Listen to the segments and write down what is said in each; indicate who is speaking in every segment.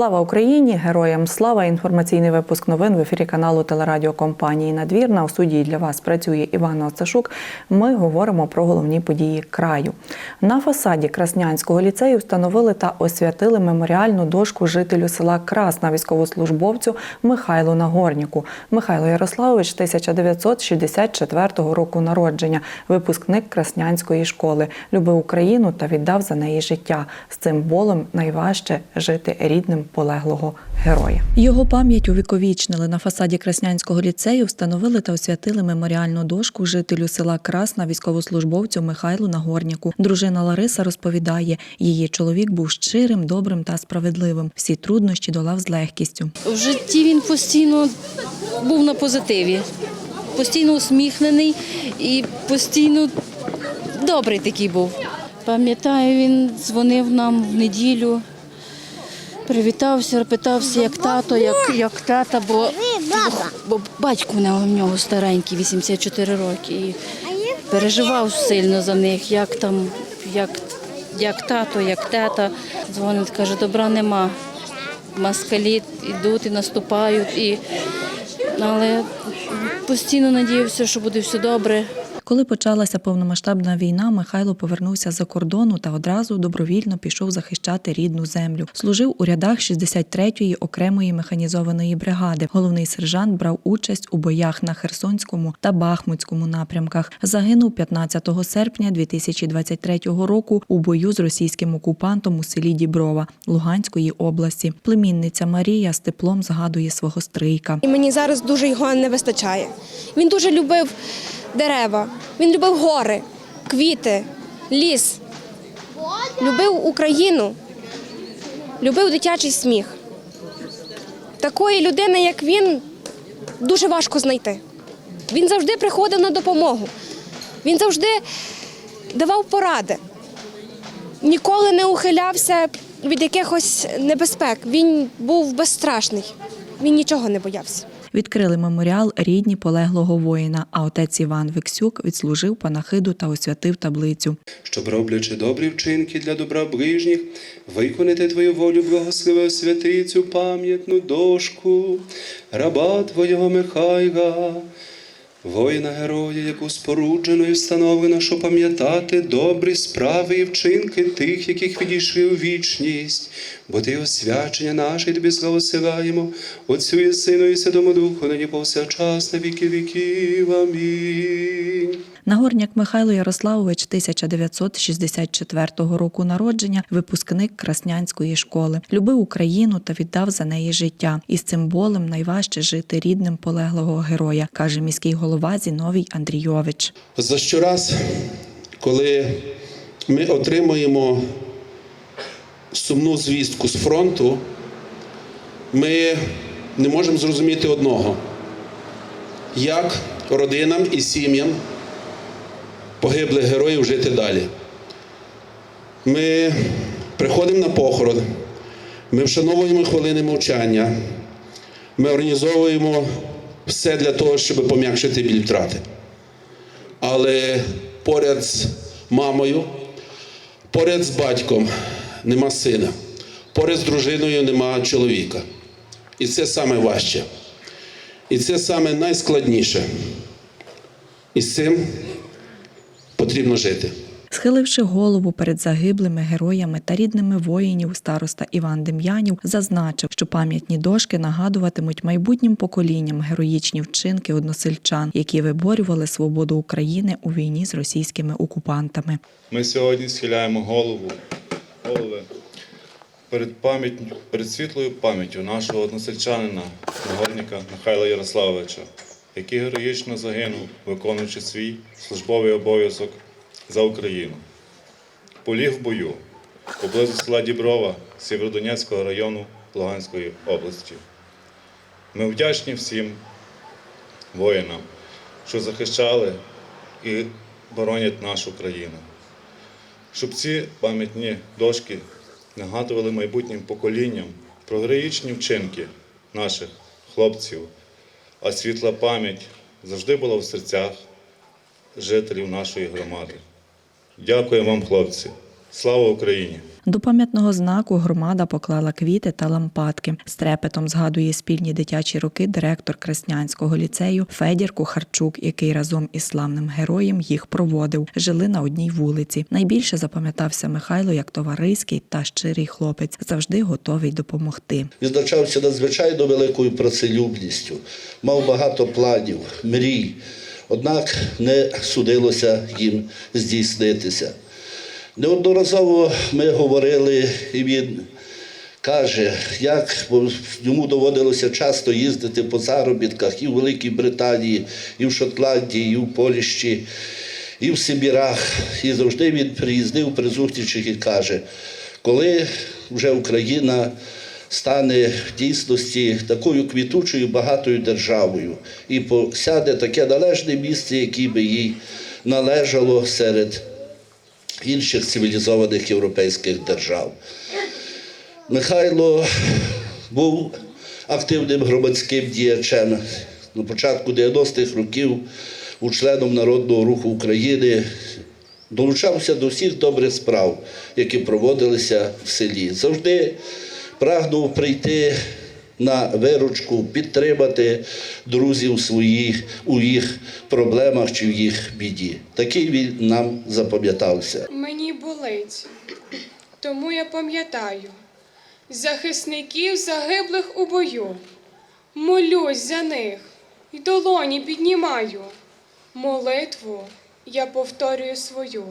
Speaker 1: Слава Україні! Героям слава! Інформаційний випуск новин в ефірі каналу телерадіокомпанії Надвірна. У студії для вас працює Івана Оцешук. Ми говоримо про головні події краю. На фасаді Краснянського ліцею встановили та освятили меморіальну дошку жителю села Красна військовослужбовцю Михайлу Нагорніку. Михайло Ярославович 1964 року народження, випускник Краснянської школи. Любив Україну та віддав за неї життя. З цим болем найважче жити рідним полеглого героя. Його пам'ять увіковічнили на фасаді Краснянського ліцею, встановили та освятили меморіальну дошку жителю села Красна військовослужбовцю Михайлу Нагорніку. Дружина Лариса розповідає, її чоловік був щирим, добрим та справедливим. Всі труднощі долав з легкістю.
Speaker 2: В житті він постійно був на позитиві, постійно усміхнений і постійно добрий такий був. Пам'ятаю, він дзвонив нам в неділю, привітався, питався, як тато, як, як тата, бо, бо батько в нього, старенький, 84 роки. І переживав сильно за них, як там, як, як тато, як тета. Дзвонить, каже, добра нема москалі йдуть і наступають, і... але постійно надіявся, що буде все добре.
Speaker 1: Коли почалася повномасштабна війна, Михайло повернувся за кордону та одразу добровільно пішов захищати рідну землю. Служив у рядах 63-ї окремої механізованої бригади. Головний сержант брав участь у боях на Херсонському та Бахмутському напрямках. Загинув 15 серпня 2023 року у бою з російським окупантом у селі Діброва Луганської області. Племінниця Марія з теплом згадує свого стрийка.
Speaker 3: І мені зараз дуже його не вистачає. Він дуже любив дерева, він любив гори, квіти, ліс, любив Україну, любив дитячий сміх. Такої людини, як він, дуже важко знайти. Він завжди приходив на допомогу. Він завжди давав поради. Ніколи не ухилявся від якихось небезпек. Він був безстрашний. Він нічого не боявся.
Speaker 1: Відкрили меморіал рідні полеглого воїна. А отець Іван Виксюк відслужив панахиду та освятив таблицю.
Speaker 4: щоб, роблячи добрі вчинки для добра ближніх, виконати Твою волю, благослови святицю пам'ятну дошку, раба Твого Михайла, воїна героя, яку споруджено і встановлено, щоб пам'ятати добрі справи і вчинки тих, яких відійшли у вічність, бо Ти освячення наше, тобі славосилаємо, Отцю і Сину і Святому Духу, нині повсякчас на віки віків. Амінь.
Speaker 1: Нагорняк Михайло Ярославович 1964 року народження, випускник Краснянської школи. Любив Україну та віддав за неї життя. І з цим болем найважче жити рідним полеглого героя, каже міський голова Зіновій Андрійович.
Speaker 4: За щораз, коли ми отримуємо сумну звістку з фронту, ми не можемо зрозуміти одного, як родинам і сім'ям погиблих героїв жити далі. Ми приходимо на похорон, ми вшановуємо хвилини мовчання, ми організовуємо все для того, щоб пом'якшити біль втрати але поряд з мамою, поряд з батьком нема сина, поряд з дружиною нема чоловіка. І це саме важче. І це саме найскладніше. І з цим потрібно жити.
Speaker 1: Схиливши голову перед загиблими героями та рідними воїнів, староста Іван Дем'янів зазначив, що пам'ятні дошки нагадуватимуть майбутнім поколінням героїчні вчинки односельчан, які виборювали свободу України у війні з російськими окупантами.
Speaker 5: Ми сьогодні схиляємо голову, голови перед, пам'ять, перед світлою пам'яттю нашого односельчанина, нагорника Михайла Ярославовича, який героїчно загинув, виконуючи свій службовий обов'язок за Україну. Поліг в бою поблизу села Діброва Сєвєродонецького району Луганської області. Ми вдячні всім воїнам, що захищали і боронять нашу країну щоб ці пам'ятні дошки нагадували майбутнім поколінням про героїчні вчинки наших хлопців, а світла пам'ять завжди була в серцях жителів нашої громади. Дякую вам, хлопці. Слава Україні!
Speaker 1: До пам'ятного знаку громада поклала квіти та лампадки. З трепетом згадує спільні дитячі роки директор Краснянського ліцею Федір Кухарчук, який разом із славним героєм їх проводив. Жили на одній вулиці. Найбільше запам'ятався Михайло як товариський та щирий хлопець, завжди готовий допомогти.
Speaker 6: відзначався надзвичайно великою працелюбністю, мав багато планів, мрій, однак не судилося їм здійснитися. Неодноразово ми говорили, і він каже, як бо йому доводилося часто їздити по заробітках і в Великій Британії, і в Шотландії, і в Польщі, і в Сибірах. І завжди він приїздив при зустрічах і каже, коли вже Україна стане в дійсності такою квітучою багатою державою і посяде таке належне місце, яке би їй належало серед інших цивілізованих європейських держав. Михайло був активним громадським діячем на початку 90-х років у членом Народного руху України. Долучався до всіх добрих справ, які проводилися в селі. Завжди прагнув прийти на виручку, підтримати друзів своїх у їх проблемах чи в їх біді. Такий він нам запам'ятався.
Speaker 7: Мені болить, тому я пам'ятаю захисників загиблих у бою. Молюсь за них і долоні піднімаю. Молитву я повторюю свою.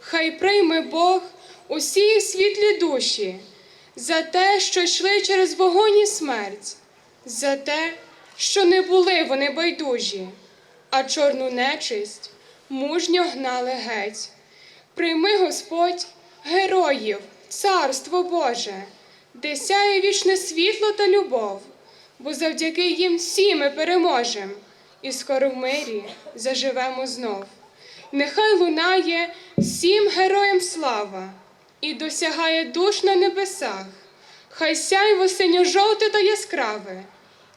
Speaker 7: Хай прийме Бог усі світлі душі за те, що йшли через вогонь і смерть, за те, що не були вони байдужі, а чорну нечисть мужньо гнали геть. Прийми, Господь, героїв, царство Боже, де сяє вічне світло та любов, бо завдяки їм всі ми переможем, і скоро в мирі заживемо знов. Нехай лунає всім героям слава і досягає душ на небесах, хай сяйво синьо-жовте та яскраве,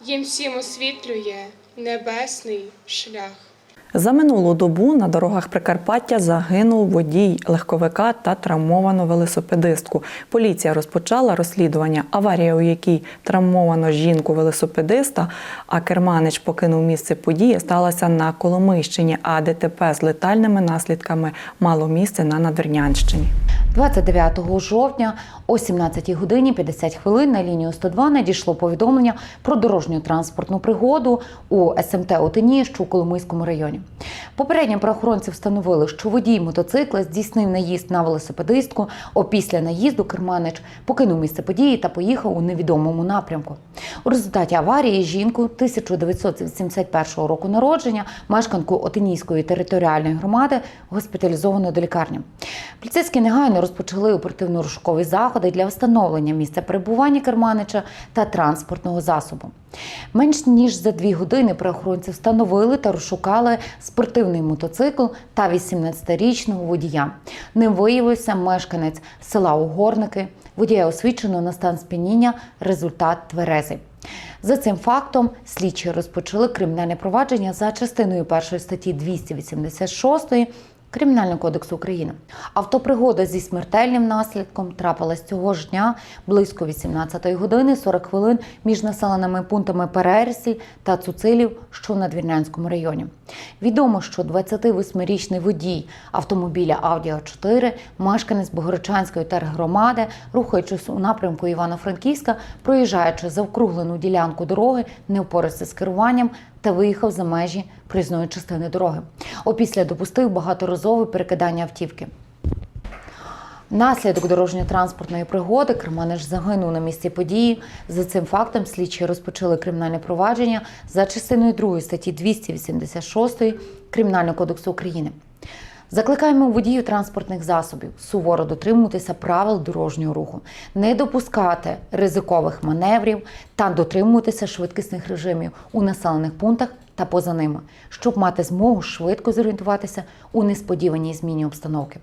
Speaker 7: їм всім освітлює небесний шлях.
Speaker 1: За минулу добу на дорогах Прикарпаття загинув водій легковика та травмовану велосипедистку. Поліція розпочала розслідування. Аварія, у якій травмовано жінку велосипедиста, а керманич покинув місце події, сталася на Коломийщині, а ДТП з летальними наслідками мало місце на Надвірнянщині.
Speaker 8: 29 жовтня о 17 годині 50 хвилин на лінію 102 надійшло повідомлення про дорожню транспортну пригоду у СМТ Отині, що у Коломийському районі. Попередньо правоохоронці встановили, що водій мотоцикла здійснив наїзд на велосипедистку. Опісля наїзду керманич покинув місце події та поїхав у невідомому напрямку. У результаті аварії жінку 1971 року народження, мешканку Отинійської територіальної громади, госпіталізовано до лікарні. Поліцейські негайно розпочали оперативно-розшукові заходи для встановлення місця перебування керманича та транспортного засобу. Менш ніж за дві години правоохоронці встановили та розшукали спортивний мотоцикл та 18-річного водія. Ним виявився мешканець села Угорники. Водія освічено на стан сп'яніння, результат тверезий. За цим фактом слідчі розпочали кримінальне провадження за частиною першої статті 286 Кримінального кодексу України. Автопригода зі смертельним наслідком трапилась цього ж дня близько 18 години 40 хвилин між населеними пунктами Перерсіль та Цуцилів, що в Надвірнянському районі. Відомо, що 28-річний водій автомобіля a 4 мешканець Богородчанської тергромади, рухаючись у напрямку Івано-Франківська, проїжджаючи завкруглену ділянку дороги, не впорався з керуванням та виїхав за межі проїзної частини дороги. Опісля допустив багаторазове перекидання автівки. Наслідок дорожньо-транспортної пригоди Керманич загинув на місці події. За цим фактом слідчі розпочали кримінальне провадження за частиною 2 статті 286 Кримінального кодексу України. Закликаємо водіїв транспортних засобів суворо дотримуватися правил дорожнього руху, не допускати ризикових маневрів та дотримуватися швидкісних режимів у населених пунктах та поза ними, щоб мати змогу швидко зорієнтуватися у несподіваній зміні обстановки.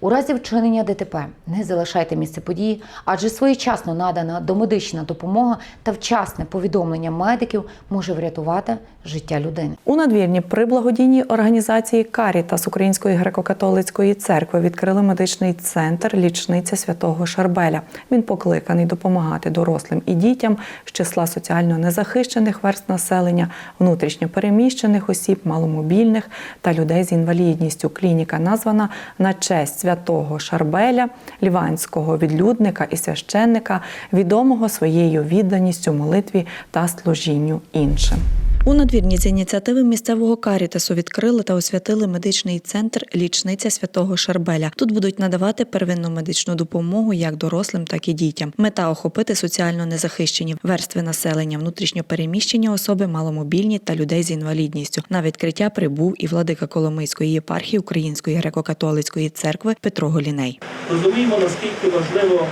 Speaker 8: У разі вчинення ДТП не залишайте місце події, адже своєчасно надана домедична допомога та вчасне повідомлення медиків може врятувати життя людини.
Speaker 1: У надвірні при благодійній організації Карітас Української греко-католицької церкви відкрили медичний центр лічниця святого Шарбеля. Він покликаний допомагати дорослим і дітям з числа соціально незахищених верст населення, внутрішньо переміщених осіб, маломобільних та людей з інвалідністю. Клініка названа на честь святого Шарбеля, ліванського відлюдника і священника, відомого своєю відданістю молитві та служінню іншим. У надвірні з ініціативи місцевого карітасу відкрили та освятили медичний центр лічниця святого Шарбеля. Тут будуть надавати первинну медичну допомогу як дорослим, так і дітям. Мета охопити соціально незахищені верстви населення, внутрішньо переміщені особи, маломобільні та людей з інвалідністю. На відкриття прибув і владика Коломийської єпархії Української греко-католицької церкви Петро Голіней.
Speaker 9: Розуміємо, наскільки важливо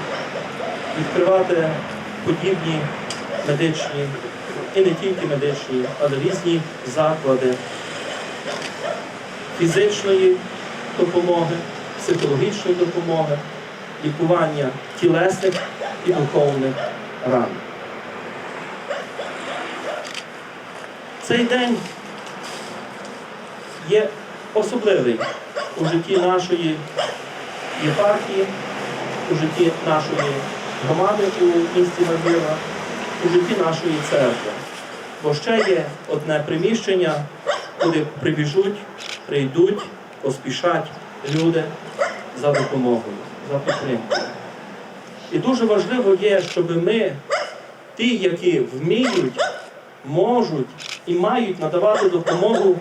Speaker 9: відкривати подібні медичні, і не тільки медичні, але різні заклади фізичної допомоги, психологічної допомоги, лікування тілесних і духовних ран. Цей день є особливий у житті нашої єпархії, у житті нашої громади у місті Надвірна, у житті нашої церкви. Бо ще є одне приміщення, куди прибіжуть, прийдуть, поспішать люди за допомогою, за підтримкою. І дуже важливо є, щоб ми, ті, які вміють, можуть і мають надавати допомогу,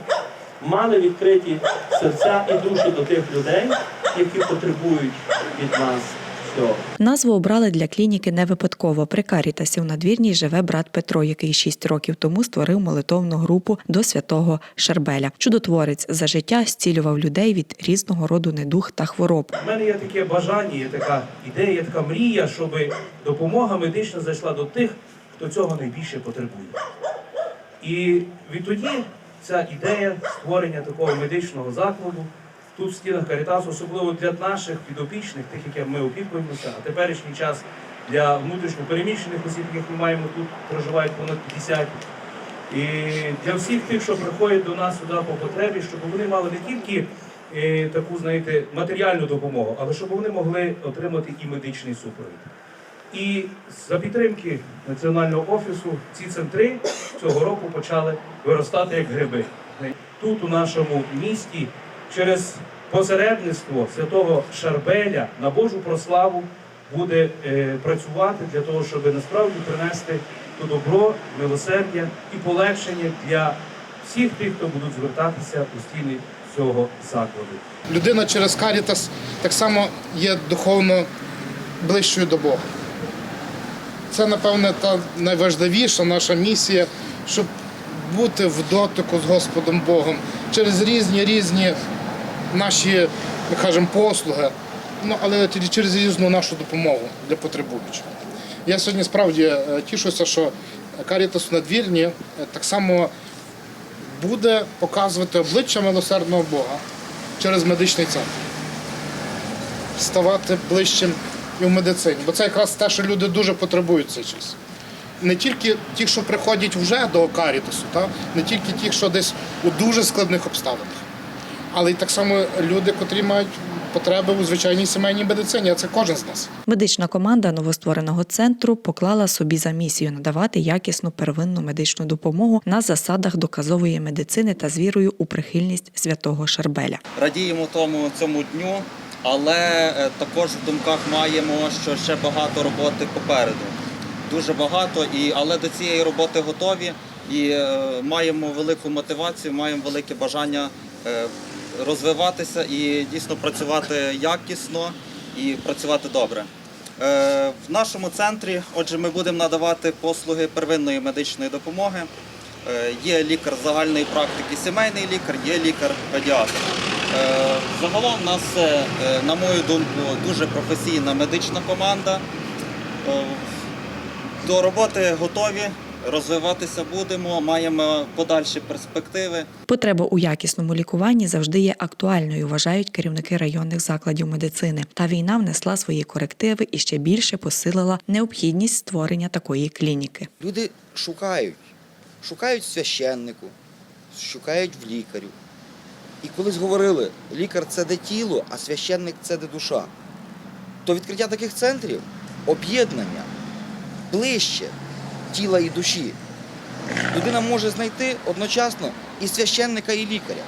Speaker 9: мали відкриті серця і душі до тих людей, які потребують від нас.
Speaker 1: Назву обрали для клініки не випадково. При Карітасі в надвірній живе брат Петро, який шість років тому створив молитовну групу до святого Шербеля. Чудотворець за життя зцілював людей від різного роду недуг та хвороб.
Speaker 9: У мене є таке бажання, є така ідея, є така мрія, щоб допомога медична зайшла до тих, хто цього найбільше потребує. І відтоді ця ідея створення такого медичного закладу тут в стінах Карітасу, особливо для наших підопічних, тих, яким ми опікуємося, а теперішній час для внутрішньо переміщених осіб, яких ми маємо тут, проживають понад 50. І для всіх тих, що приходять до нас сюди по потребі, щоб вони мали не тільки е, таку, знаєте, матеріальну допомогу, але щоб вони могли отримати і медичний супровід. І за підтримки національного офісу ці центри цього року почали виростати як гриби. Тут, у нашому місті, через посередництво святого Шарбеля на Божу прославу буде е, працювати для того, щоб насправді принести то добро, милосердя і полегшення для всіх тих, хто будуть звертатися у стіни цього закладу.
Speaker 10: людина через Карітас так само є духовно ближчою до Бога. Це, напевне, та найважливіша наша місія, щоб бути в дотику з Господом Богом через різні різні наші, ми кажемо, послуги, ну, але через різну нашу допомогу для потребуючих. Я сьогодні справді е, тішуся, що Карітас надвірні е, так само буде показувати обличчя милосердного Бога через медичний центр. Ставати ближчим і в медицині. Бо це якраз те, що люди дуже потребують цей час. Не тільки ті, що приходять вже до Карітасу, та? не тільки ті, що десь у дуже складних обставинах, але й так само люди, котрі мають потреби у звичайній сімейній медицині, а це кожен з нас.
Speaker 1: Медична команда новоствореного центру поклала собі за місію надавати якісну первинну медичну допомогу на засадах доказової медицини та з вірою у прихильність святого Шарбеля.
Speaker 11: радіємо тому цьому дню, але е, також в думках маємо, що ще багато роботи попереду. Дуже багато, і, але до цієї роботи готові і е, маємо велику мотивацію, маємо велике бажання е, розвиватися і дійсно працювати якісно і працювати добре. Е, в нашому центрі, отже, ми будемо надавати послуги первинної медичної допомоги. Е, Є лікар загальної практики, сімейний лікар, є лікар-педіатр. Е, Загалом у нас, на мою думку, дуже професійна медична команда. До роботи готові, розвиватися будемо, маємо подальші перспективи.
Speaker 1: Потреба у якісному лікуванні завжди є актуальною, вважають керівники районних закладів медицини. Та війна внесла свої корективи і ще більше посилила необхідність створення такої клініки.
Speaker 12: Люди шукають, шукають священнику, шукають в лікарю. І колись говорили, лікар це де тіло, а священник це де душа. То відкриття таких центрів об'єднання ближче тіла і душі. Людина може знайти одночасно і священника, і лікаря.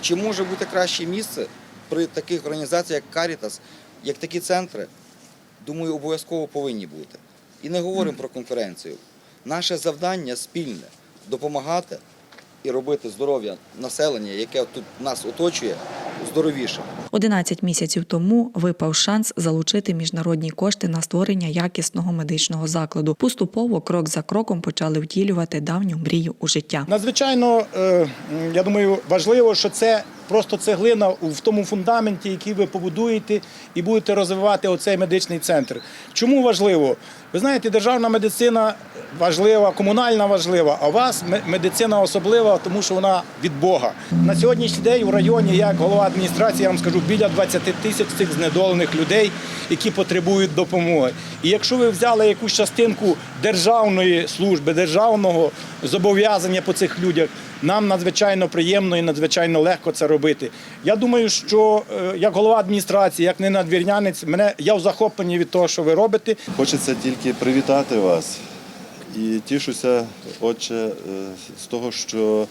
Speaker 12: Чи може бути краще місце при таких організаціях, як Карітас, як такі центри? Думаю, обов'язково повинні бути. І не говоримо про конкуренцію. Наше завдання спільне допомагати і робити здоров'я населення, яке тут нас оточує, здоровішим.
Speaker 1: 11 місяців тому випав шанс залучити міжнародні кошти на створення якісного медичного закладу. Поступово, крок за кроком, почали втілювати давню мрію у життя.
Speaker 13: Надзвичайно, е, я думаю, важливо, що це просто цеглина в тому фундаменті, який ви побудуєте і будете розвивати оцей медичний центр. Чому важливо? Ви знаєте, державна медицина важлива, комунальна важлива, а у вас ме- медицина особлива, тому що вона від Бога. На сьогоднішній день у районі, як голова адміністрації, я вам скажу, біля 20 тисяч цих знедолених людей, які потребують допомоги. І якщо ви взяли якусь частинку державної служби, державного зобов'язання по цих людях, нам надзвичайно приємно і надзвичайно легко це робити. Я думаю, що е, як голова адміністрації, як не надвірнянець, мене я в захопленні від того, що ви робите.
Speaker 14: Хочеться тільки привітати вас і тішуся, отче, е, з того, що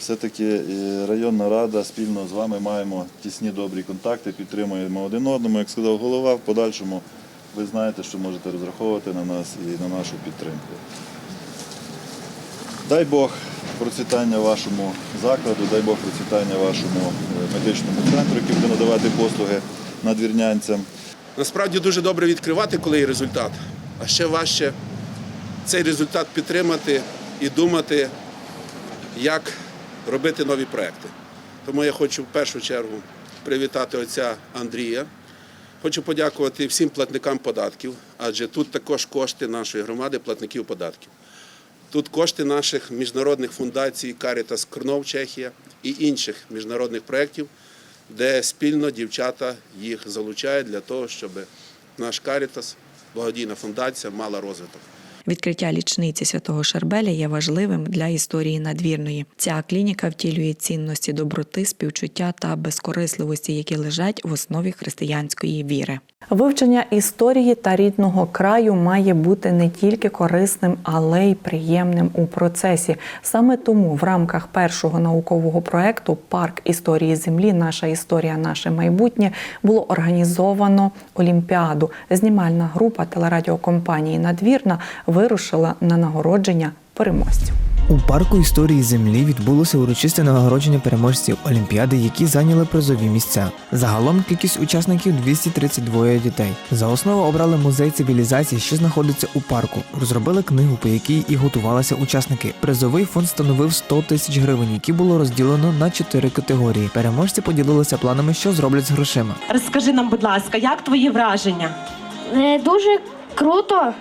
Speaker 14: все-таки е, районна рада спільно з вами маємо тісні добрі контакти, підтримуємо один одному. Як сказав голова, в подальшому ви знаєте, що можете розраховувати на нас і на нашу підтримку. Дай Бог процвітання вашому закладу, дай Бог процвітання вашому е, медичному центру, який буде надавати послуги надвірнянцям.
Speaker 4: Насправді дуже добре відкривати, коли є результат, а ще важче цей результат підтримати і думати, як робити нові проекти. Тому я хочу в першу чергу привітати отця Андрія. Хочу подякувати всім платникам податків, адже тут також кошти нашої громади, платників податків. Тут кошти наших міжнародних фундацій Caritas Крнов, Чехія і інших міжнародних проєктів, де спільно дівчата їх залучають для того, щоб наш Caritas, благодійна фундація, мала розвиток.
Speaker 1: Відкриття лічниці святого Шербеля є важливим для історії надвірної. Ця клініка втілює цінності доброти, співчуття та безкорисливості, які лежать в основі християнської віри. Вивчення історії та рідного краю має бути не тільки корисним, але й приємним у процесі. Саме тому в рамках першого наукового проекту Парк історії землі, наша історія, наше майбутнє було організовано Олімпіаду. Знімальна група телерадіокомпанії Надвірна вирушила на нагородження переможців.
Speaker 15: У парку історії землі відбулося урочисте нагородження переможців Олімпіади, які зайняли призові місця. Загалом кількість учасників 232 дітей. За основу обрали музей цивілізації, що знаходиться у парку. Розробили книгу, по якій і готувалися учасники. Призовий фонд становив 100 тисяч гривень, які було розділено на чотири категорії. Переможці поділилися планами, що зроблять з грошима.
Speaker 16: Розкажи нам, будь ласка, як твої враження?
Speaker 3: Е, Дуже круто.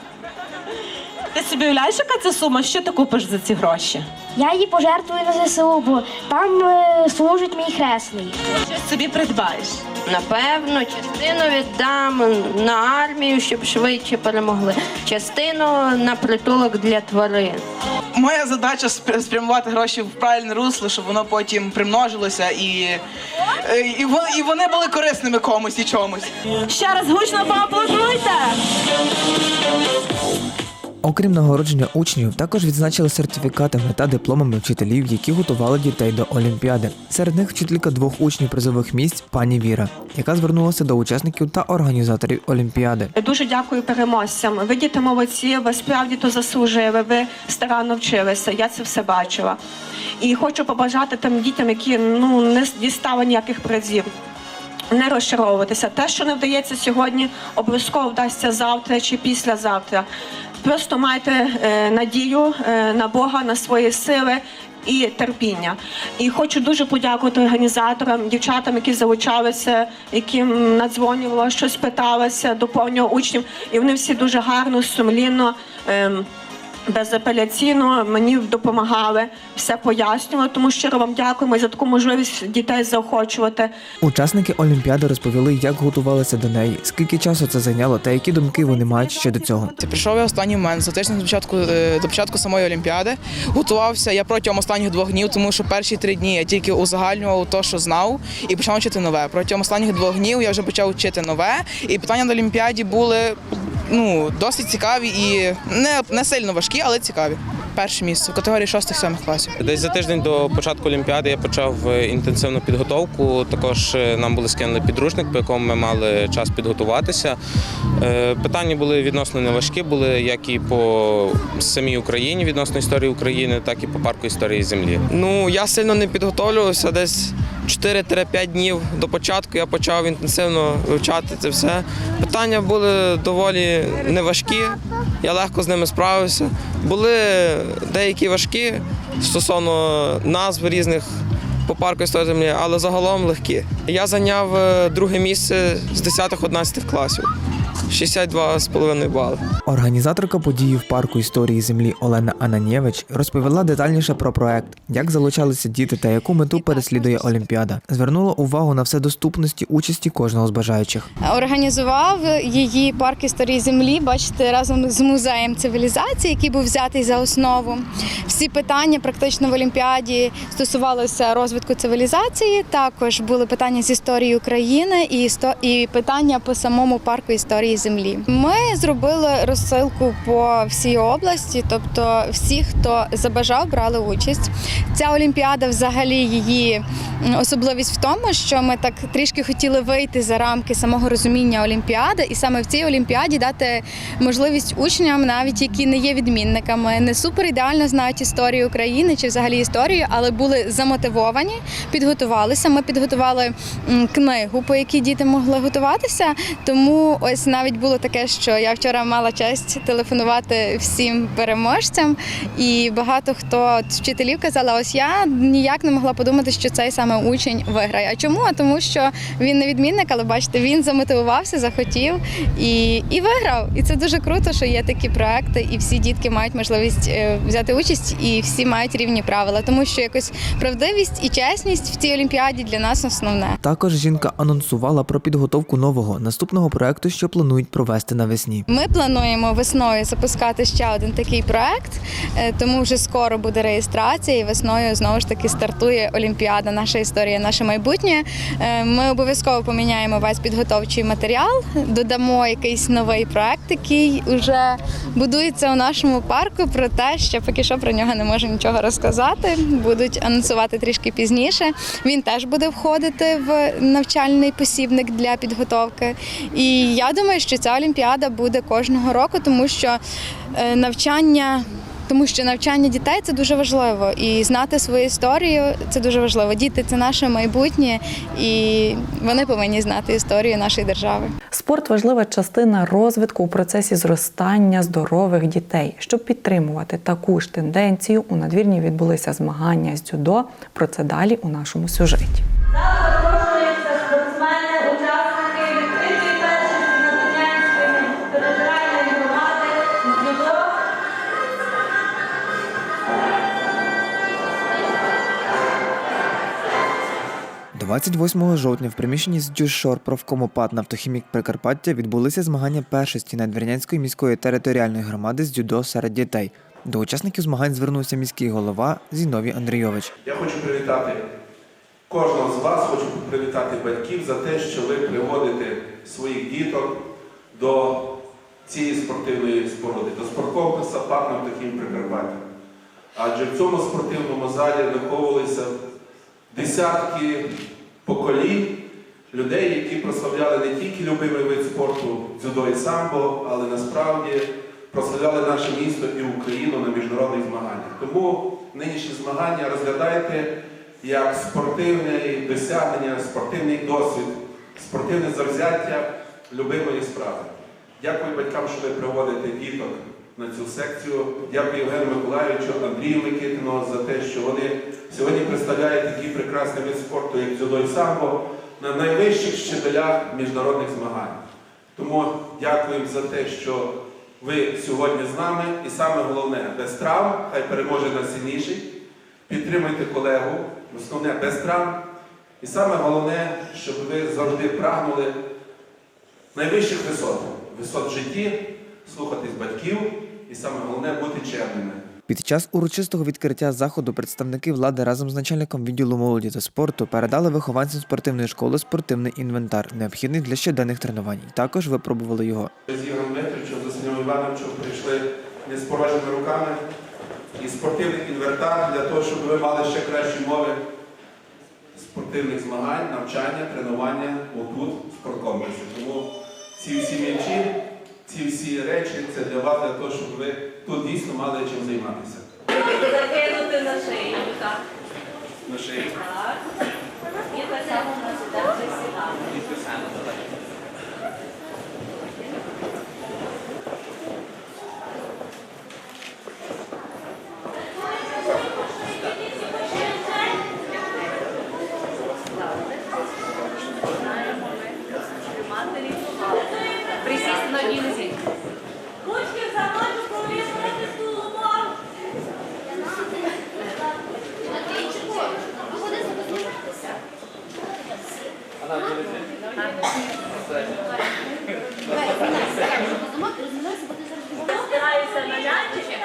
Speaker 16: Ти собі уявляєш, яка це сума? Що ти купиш за ці гроші?
Speaker 3: Я її пожертвую на ЗСУ, бо там е, служить мій хресний.
Speaker 16: Що собі придбаєш?
Speaker 3: Напевно, частину віддам на армію, щоб швидше перемогли. Частину на притулок для тварин.
Speaker 16: Моя задача спр- спрямувати гроші в правильне русло, щоб воно потім примножилося і, е, і, вони, і вони були корисними комусь і чомусь. Ще раз гучно поаплодуйте!
Speaker 15: Окрім нагородження учнів, також відзначили сертифікатами та дипломами вчителів, які готували дітей до Олімпіади. Серед них вчителька двох учнів призових місць пані Віра, яка звернулася до учасників та організаторів Олімпіади.
Speaker 16: Дуже дякую переможцям. Ви діти молодці, ви справді то заслужили, ви старанно вчилися. Я це все бачила. І хочу побажати тим дітям, які ну не дістали ніяких призів. Не розчаровуватися. Те, що не вдається сьогодні, обов'язково вдасться завтра чи післязавтра. Просто майте е, надію е, на Бога, на свої сили і терпіння. І хочу дуже подякувати організаторам, дівчатам, які залучалися, яким надзвонювало, щось питалося, доповнював учнів. І вони всі дуже гарно, сумлінно. ем, безапеляційно мені допомагали, все пояснювали. Тому щиро вам дякуємо за таку можливість дітей заохочувати.
Speaker 15: Учасники Олімпіади розповіли, як готувалися до неї, скільки часу це зайняло та які думки вони мають щодо цього.
Speaker 17: Прийшов я останній момент, за тиждень до початку е, до початку самої олімпіади. Готувався я протягом останніх двох днів, тому що перші три дні я тільки узагальнював те, що знав, і почав вчити нове. Протягом останніх двох днів я вже почав вчити нове. І питання на олімпіаді були ну досить цікаві і не, не сильно важкі, але цікаві. Перше місце в категорії 6-7 класів.
Speaker 18: Десь за тиждень до початку Олімпіади я почав е, інтенсивну підготовку. Також е, нам були скинули підручник, по якому ми мали час підготуватися. Е, Питання були відносно неважкі, були як і по самій Україні відносно історії України, так і по парку історії землі.
Speaker 17: Ну я сильно не підготовлювався. Десь 4-5 днів до початку я почав інтенсивно вивчати це все. Питання були доволі неважкі. Я легко з ними справився. Були деякі важкі стосовно назв різних по парку історії землі, але загалом легкі. Я зайняв е, друге місце з 10-11 класів. 62,5 бали.
Speaker 15: Організаторка події в парку історії землі Олена Ананєвич розповіла детальніше про проект, як залучалися діти та яку мету переслідує Олімпіада. Звернула увагу на вседоступності участі кожного з бажаючих.
Speaker 19: Організував її парк історії землі, бачите, разом з музеєм цивілізації, який був взятий за основу. Всі питання практично в Олімпіаді стосувалися розвитку цивілізації. Також були питання з історії України і і питання по самому парку історії землі. Ми зробили розсилку по всій області, тобто всі, хто забажав, брали участь. Ця олімпіада, взагалі, її особливість в тому, що ми так трішки хотіли вийти за рамки самого розуміння олімпіади, і саме в цій олімпіаді дати можливість учням, навіть які не є відмінниками, не супер ідеально знають історію України чи взагалі історію, але були замотивовані, підготувалися. Ми підготували книгу, по якій діти могли готуватися. Тому ось навіть було таке, що я вчора мала честь телефонувати всім переможцям, і багато хто з вчителів казали, ось я ніяк не могла подумати, що цей саме учень виграє. А чому? А тому, що він не відмінник, але бачите, він замотивувався, захотів і, і виграв. І це дуже круто, що є такі проекти, і всі дітки мають можливість е, взяти участь, і всі мають рівні правила, тому що якось правдивість і чесність в цій олімпіаді для нас основне.
Speaker 15: Також жінка анонсувала про підготовку нового наступного проекту, що планують провести навесні.
Speaker 19: Ми плануємо весною запускати ще один такий проект, е, тому вже скоро буде реєстрація, і весною знову ж таки стартує Олімпіада, наша історія, наше майбутнє. Е, Ми обов'язково поміняємо весь підготовчий матеріал, додамо якийсь новий проект, який вже будується у нашому парку. Про те, що поки що про нього не можу нічого розказати. Будуть анонсувати трішки пізніше. Він теж буде входити в навчальний посібник для підготовки. І я думаю, що ця олімпіада буде кожного року, тому що е, навчання. Тому що навчання дітей це дуже важливо, і знати свою історію це дуже важливо. Діти це наше майбутнє, і вони повинні знати історію нашої держави.
Speaker 1: Спорт важлива частина розвитку у процесі зростання здорових дітей. Щоб підтримувати таку ж тенденцію, у надвірні відбулися змагання з дзюдо. Про це далі у нашому сюжеті.
Speaker 15: 28 жовтня в приміщенні з Дюшор профкомопад «Нафтохімік Прикарпаття відбулися змагання першості Надвірнянської міської територіальної громади з дзюдо серед дітей. До учасників змагань звернувся міський голова Зіновій Андрійович.
Speaker 20: Я хочу привітати кожного з вас, хочу привітати батьків за те, що ви приводите своїх діток до цієї спортивної споруди, до спорткомплексу «Парк Нафтохім Прикарпаття. Адже в цьому спортивному залі виховувалися десятки поколінь людей, які прославляли не тільки любимий вид спорту дзюдо і самбо, але насправді прославляли наше місто і Україну на міжнародних змаганнях. Тому нинішні змагання розглядайте як спортивне досягнення, спортивний досвід, спортивне завзяття любимої справи. Дякую батькам, що ви приводите діток на цю секцію. Дякую Євгену Миколаївичу, Андрію Микитину за те, що вони сьогодні представляють такий прекрасний вид спорту, як дзюдо і самбо, на найвищих щебелях міжнародних змагань. Тому дякуємо за те, що ви сьогодні з нами. І саме головне, без травм, хай переможе найсильніший. Підтримуйте колегу, основне без травм. І саме головне, щоб ви завжди прагнули найвищих висот, висот в житті, слухатись батьків і саме головне бути чемними.
Speaker 15: Під час урочистого відкриття заходу представники влади разом з начальником відділу молоді та спорту передали вихованцям спортивної школи спортивний інвентар, необхідний для щоденних тренувань. Також випробували його.
Speaker 20: З Ігорем Дмитровичем, з Василем Івановичем прийшли не з порожніми руками і спортивний інвентар для того, щоб ви мали ще кращі мови спортивних змагань, навчання, тренування отут, в спорткомплексі. Тому ці всі м'ячі, ці всі речі це для вас, для того, щоб ви тут дійсно мали чим займатися.
Speaker 21: Закинути на шию, так.
Speaker 20: На шиї.
Speaker 21: Так. І так само на сюди Стараюся на м'ячики.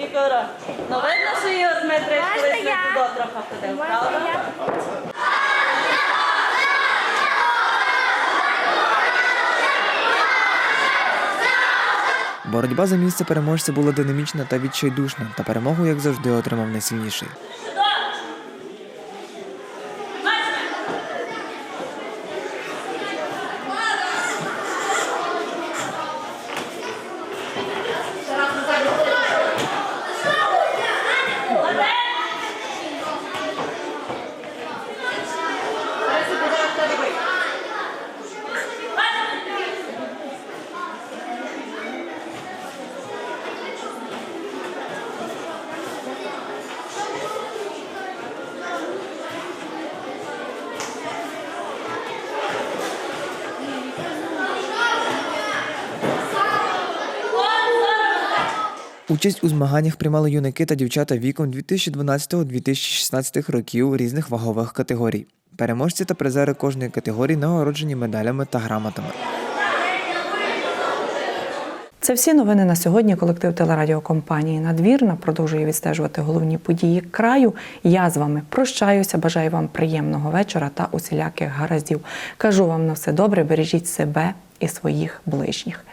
Speaker 21: Ігоро, ну видно, що Ігор Дмитрич колись туди трохи ходив, правда?
Speaker 15: Боротьба за місце переможця була динамічна та відчайдушна, та перемогу, як завжди, отримав найсильніший. Участь у змаганнях приймали юнаки та дівчата віком 2012-2016 років різних вагових категорій. Переможці та призери кожної категорії нагороджені медалями та грамотами.
Speaker 1: Це всі новини на сьогодні. Колектив телерадіокомпанії Надвірна продовжує відстежувати головні події краю. Я з вами прощаюся. Бажаю вам приємного вечора та усіляких гараздів. Кажу вам на все добре, бережіть себе і своїх ближніх.